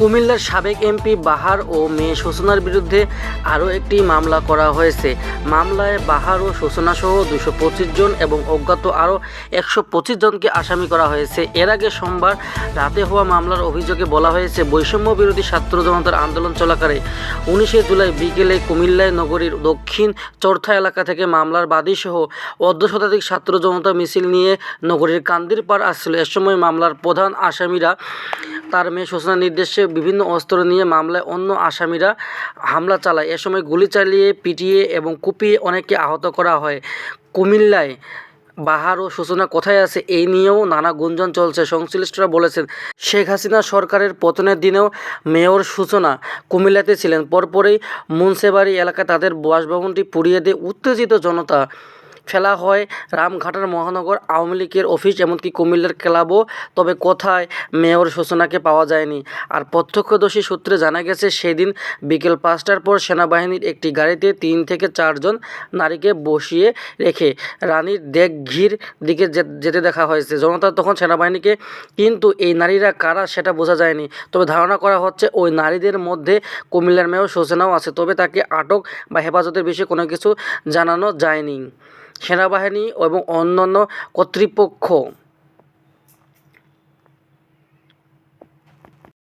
কুমিল্লার সাবেক এমপি বাহার ও মেয়ে সূচনার বিরুদ্ধে আরও একটি মামলা করা হয়েছে। মামলায় বাহার ও সূচনা সহ দুশো পঁচিশ জন এবং অজ্ঞাত আরও একশো পঁচিশ জনকে আসামি করা হয়েছে। এর আগে সোমবার রাতে হওয়া মামলার অভিযোগে বলা হয়েছে, বৈষম্য বিরোধী ছাত্র জনতার আন্দোলন চলাকালে উনিশে জুলাই বিকেলে কুমিল্লায় নগরীর দক্ষিণ চরথা এলাকা থেকে মামলার বাদীসহ অর্ধ শতাধিক ছাত্র জনতা মিছিল নিয়ে নগরীর কান্দির পাড় আসছিল। এ সময় মামলার প্রধান আসামিরা তার মেয়ে সূচনার নির্দেশে বিভিন্ন অস্ত্র নিয়ে মামলায় অন্য আসামিরা হামলা চালায়। এ সময় গুলি চালিয়ে, পিটিয়ে এবং কুপিয়ে অনেককে আহত করা হয়। কুমিল্লায় বাহার ও সূচনা কোথায় আছে এই নিয়েও নানা গুঞ্জন চলছে। সংশ্লিষ্টরা বলেছেন, শেখ হাসিনা সরকারের পতনের দিনেও মেয়র সূচনা কুমিল্লাতে ছিলেন। পরপরই মুন্সেবাড়ি এলাকায় তাদের বাসভবনটি পুড়িয়ে দিয়ে উত্তেজিত জনতা ফেলা হয়। রামঘাটার মহানগর আওয়ামী লীগের অফিস, এমনকি কুমিল্লার ক্লাবও। তবে কোথায় মেয়র সূচনাকে পাওয়া যায়নি। আর প্রত্যক্ষদর্শী সূত্রে জানা গেছে, সেদিন বিকেল পাঁচটার পর সেনাবাহিনীর একটি গাড়িতে তিন থেকে চারজন নারীকে বসিয়ে রেখে রানীর দেগঘির দিকে যেতে দেখা হয়েছে। জনতা তখন সেনাবাহিনীকে, কিন্তু এই নারীরা কারা সেটা বোঝা যায়নি। তবে ধারণা করা হচ্ছে, ওই নারীদের মধ্যে কুমিল্লার মেয়র সূচনাও আছে। তবে তাকে আটক বা হেফাজতের বিষয়ে কোনো কিছু জানানো যায়নি। সেনাবাহিনী এবং অন্যান্য কর্তৃপক্ষ।